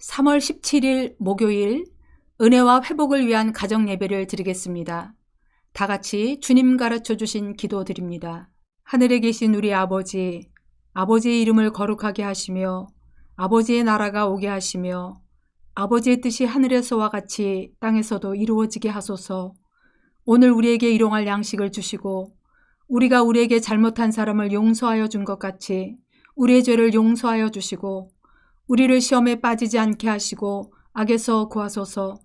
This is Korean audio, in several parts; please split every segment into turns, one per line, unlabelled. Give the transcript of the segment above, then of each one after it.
3월 17일 목요일 은혜와 회복을 위한 가정 예배를 드리겠습니다. 다 같이 주님 가르쳐 주신 기도 드립니다. 하늘에 계신 우리 아버지, 아버지의 이름을 거룩하게 하시며 아버지의 나라가 오게 하시며 아버지의 뜻이 하늘에서와 같이 땅에서도 이루어지게 하소서. 오늘 우리에게 일용할 양식을 주시고 우리가 우리에게 잘못한 사람을 용서하여 준 것 같이 우리의 죄를 용서하여 주시고 우리를 시험에 빠지지 않게 하시고 악에서 구하소서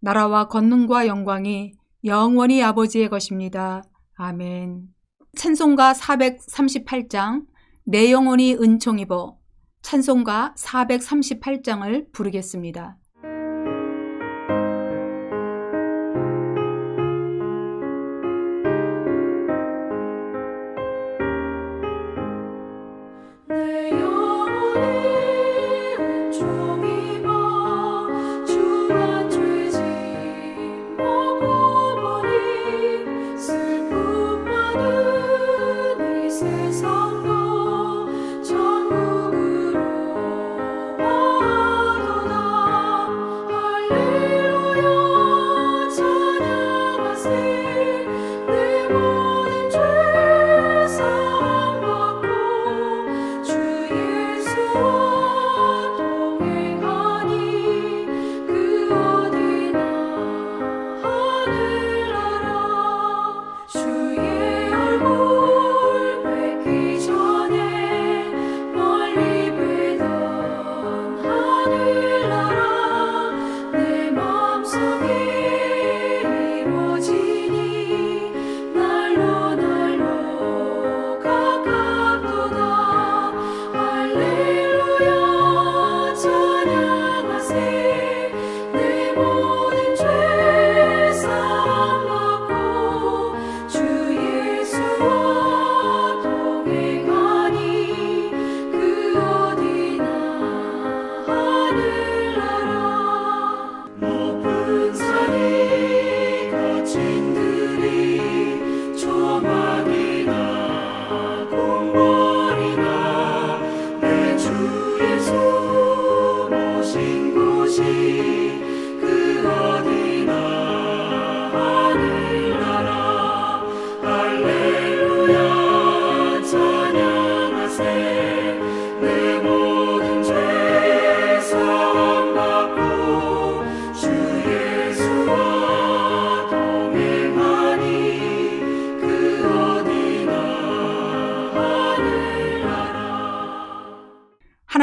나라와 권능과 영광이 영원히 아버지의 것입니다. 아멘. 찬송가 438장 내 영혼이 은총 입어 찬송가 438장을 부르겠습니다.
많은 이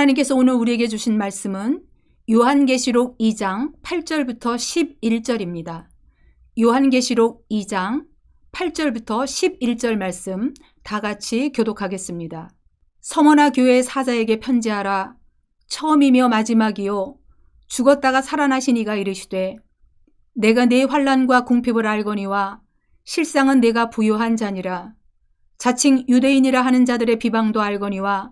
하나님께서 오늘 우리에게 주신 말씀은 요한계시록 2장 8절부터 11절입니다. 요한계시록 2장 8절부터 11절 말씀 다 같이 교독하겠습니다. 서머나 교회 사자에게 편지하라. 처음이며 마지막이요. 죽었다가 살아나신 이가 이르시되 내가 네 환란과 궁핍을 알거니와 실상은 내가 부요한 자니라. 자칭 유대인이라 하는 자들의 비방도 알거니와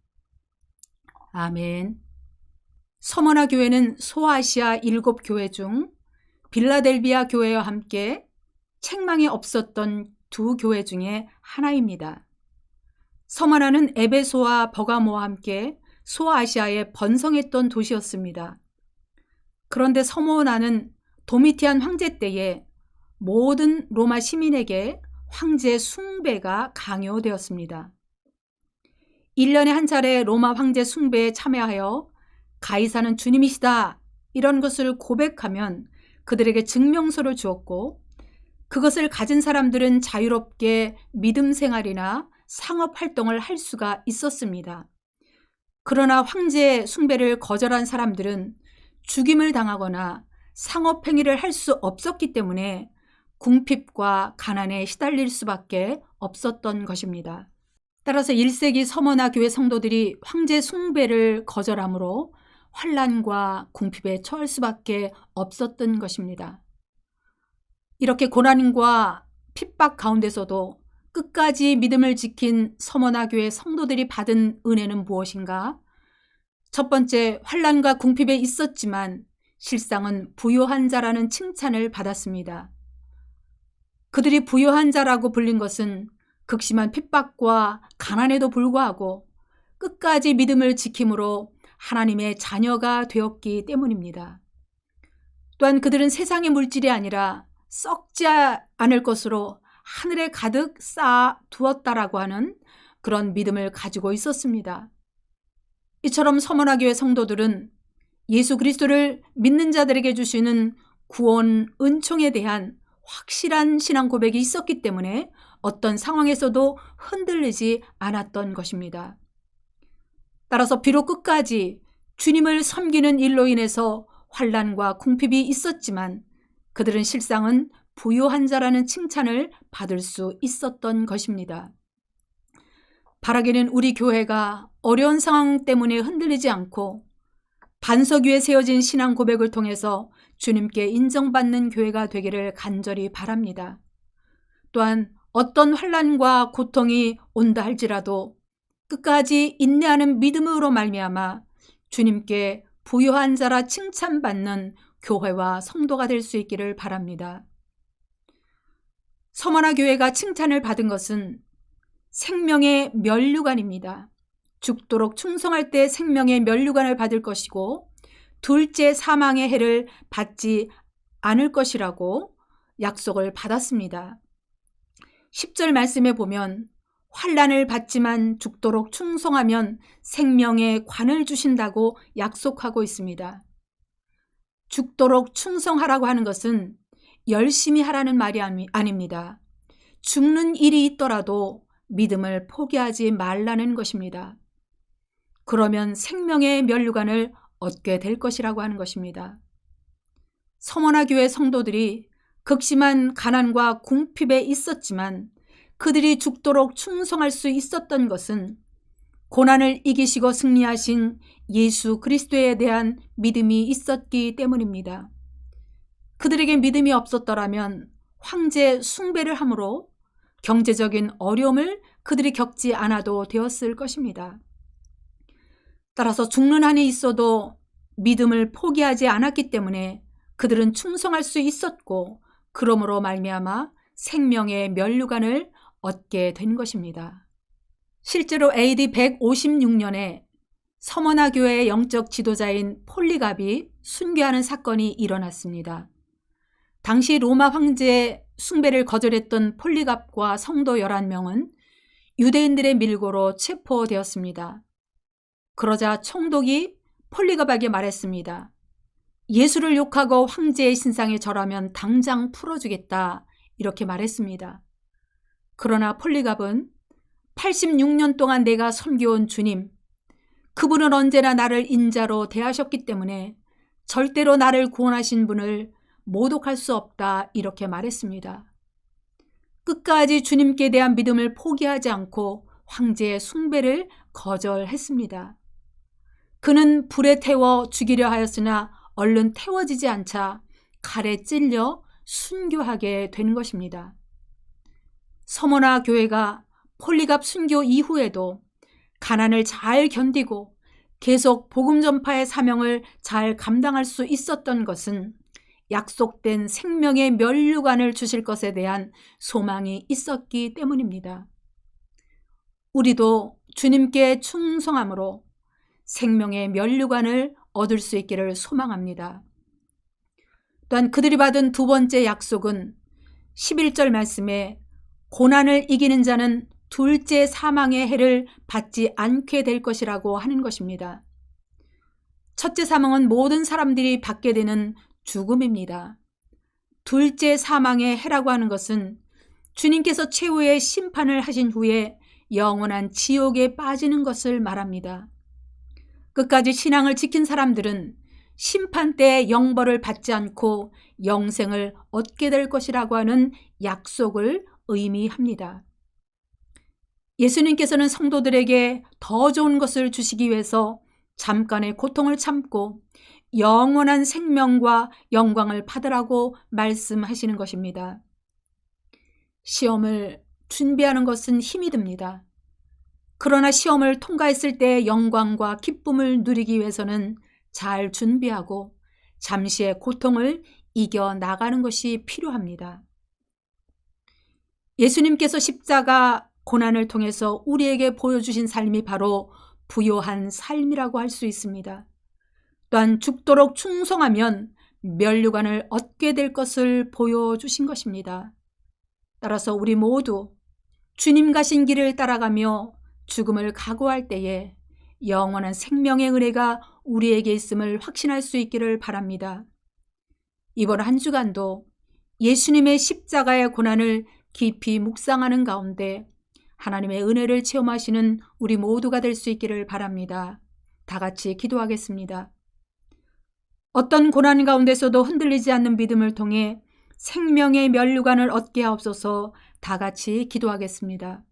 아멘. 서머나 교회는 소아시아 일곱 교회 중 빌라델비아 교회와 함께 책망이 없었던 두 교회 중에 하나입니다. 서머나는 에베소와 버가모와 함께 소아시아에 번성했던 도시였습니다. 그런데 서모나는 도미티안 황제 때에 모든 로마 시민에게 황제 숭배가 강요되었습니다. 1년에 한 차례 로마 황제 숭배에 참여하여 가이사는 주님이시다 이런 것을 고백하면 그들에게 증명서를 주었고 그것을 가진 사람들은 자유롭게 믿음 생활이나 상업 활동을 할 수가 있었습니다. 그러나 황제 숭배를 거절한 사람들은 죽임을 당하거나 상업 행위를 할 수 없었기 때문에 궁핍과 가난에 시달릴 수밖에 없었던 것입니다. 따라서 1세기 서머나 교회 성도들이 황제 숭배를 거절하므로 환란과 궁핍에 처할 수밖에 없었던 것입니다. 이렇게 고난과 핍박 가운데서도 끝까지 믿음을 지킨 서머나 교회 성도들이 받은 은혜는 무엇인가? 첫 번째, 환란과 궁핍에 있었지만 실상은 부요한 자라는 칭찬을 받았습니다. 그들이 부요한 자라고 불린 것은 극심한 핍박과 가난에도 불구하고 끝까지 믿음을 지킴으로 하나님의 자녀가 되었기 때문입니다. 또한 그들은 세상의 물질이 아니라 썩지 않을 것으로 하늘에 가득 쌓아 두었다라고 하는 그런 믿음을 가지고 있었습니다. 이처럼 서머나교회 성도들은 예수 그리스도를 믿는 자들에게 주시는 구원 은총에 대한 확실한 신앙 고백이 있었기 때문에 어떤 상황에서도 흔들리지 않았던 것입니다. 따라서 비록 끝까지 주님을 섬기는 일로 인해서 환란과 궁핍이 있었지만 그들은 실상은 부요한 자라는 칭찬을 받을 수 있었던 것입니다. 바라기는 우리 교회가 어려운 상황 때문에 흔들리지 않고 반석 위에 세워진 신앙 고백을 통해서 주님께 인정받는 교회가 되기를 간절히 바랍니다. 또한 어떤 환란과 고통이 온다 할지라도 끝까지 인내하는 믿음으로 말미암아 주님께 부요한 자라 칭찬받는 교회와 성도가 될 수 있기를 바랍니다. 서머나 교회가 칭찬을 받은 것은 생명의 면류관입니다. 죽도록 충성할 때 생명의 면류관을 받을 것이고 둘째 사망의 해를 받지 않을 것이라고 약속을 받았습니다. 10절 말씀에 보면 환란을 받지만 죽도록 충성하면 생명의 관을 주신다고 약속하고 있습니다. 죽도록 충성하라고 하는 것은 열심히 하라는 말이 아닙니다. 죽는 일이 있더라도 믿음을 포기하지 말라는 것입니다. 그러면 생명의 면류관을 얻게 될 것이라고 하는 것입니다. 서머나 교회 성도들이 극심한 가난과 궁핍에 있었지만 그들이 죽도록 충성할 수 있었던 것은 고난을 이기시고 승리하신 예수 그리스도에 대한 믿음이 있었기 때문입니다. 그들에게 믿음이 없었더라면 황제 숭배를 함으로 경제적인 어려움을 그들이 겪지 않아도 되었을 것입니다. 따라서 죽는 한이 있어도 믿음을 포기하지 않았기 때문에 그들은 충성할 수 있었고 그러므로 말미암아 생명의 면류관을 얻게 된 것입니다. 실제로 AD 156년에 서머나 교회의 영적 지도자인 폴리갑이 순교하는 사건이 일어났습니다. 당시 로마 황제의 숭배를 거절했던 폴리갑과 성도 11명은 유대인들의 밀고로 체포되었습니다. 그러자 총독이 폴리갑에게 말했습니다. 예수를 욕하고 황제의 신상에 절하면 당장 풀어주겠다. 이렇게 말했습니다. 그러나 폴리갑은 86년 동안 내가 섬겨온 주님, 그분은 언제나 나를 인자로 대하셨기 때문에 절대로 나를 구원하신 분을 모독할 수 없다. 이렇게 말했습니다. 끝까지 주님께 대한 믿음을 포기하지 않고 황제의 숭배를 거절했습니다. 그는 불에 태워 죽이려 하였으나 얼른 태워지지 않자 칼에 찔려 순교하게 된 것입니다. 서머나 교회가 폴리갑 순교 이후에도 가난을 잘 견디고 계속 복음 전파의 사명을 잘 감당할 수 있었던 것은 약속된 생명의 면류관을 주실 것에 대한 소망이 있었기 때문입니다. 우리도 주님께 충성함으로 생명의 면류관을 얻을 수 있기를 소망합니다. 또한 그들이 받은 두 번째 약속은 11절 말씀에 고난을 이기는 자는 둘째 사망의 해를 받지 않게 될 것이라고 하는 것입니다. 첫째 사망은 모든 사람들이 받게 되는 죽음입니다. 둘째 사망의 해라고 하는 것은 주님께서 최후의 심판을 하신 후에 영원한 지옥에 빠지는 것을 말합니다. 끝까지 신앙을 지킨 사람들은 심판 때의 영벌을 받지 않고 영생을 얻게 될 것이라고 하는 약속을 의미합니다. 예수님께서는 성도들에게 더 좋은 것을 주시기 위해서 잠깐의 고통을 참고 영원한 생명과 영광을 받으라고 말씀하시는 것입니다. 시험을 준비하는 것은 힘이 듭니다. 그러나 시험을 통과했을 때의 영광과 기쁨을 누리기 위해서는 잘 준비하고 잠시의 고통을 이겨 나가는 것이 필요합니다. 예수님께서 십자가 고난을 통해서 우리에게 보여주신 삶이 바로 부요한 삶이라고 할 수 있습니다. 또한 죽도록 충성하면 면류관을 얻게 될 것을 보여주신 것입니다. 따라서 우리 모두 주님 가신 길을 따라가며 죽음을 각오할 때에 영원한 생명의 은혜가 우리에게 있음을 확신할 수 있기를 바랍니다. 이번 한 주간도 예수님의 십자가의 고난을 깊이 묵상하는 가운데 하나님의 은혜를 체험하시는 우리 모두가 될 수 있기를 바랍니다. 다 같이 기도하겠습니다. 어떤 고난 가운데서도 흔들리지 않는 믿음을 통해 생명의 면류관을 얻게 하옵소서 다 같이 기도하겠습니다.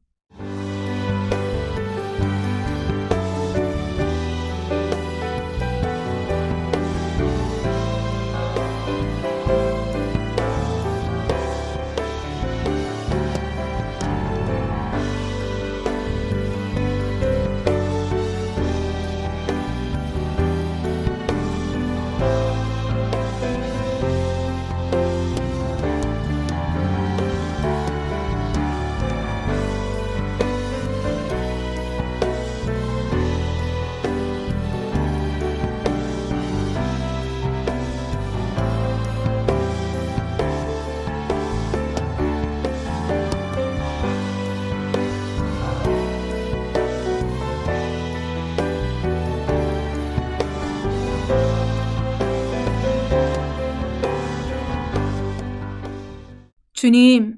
주님,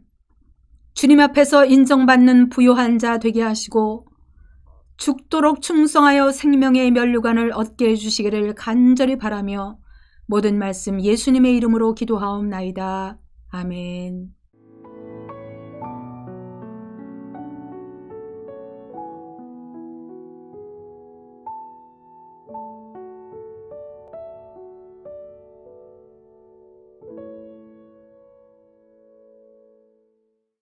주님 앞에서 인정받는 부요한 자 되게 하시고 죽도록 충성하여 생명의 면류관을 얻게 해주시기를 간절히 바라며 모든 말씀 예수님의 이름으로 기도하옵나이다. 아멘.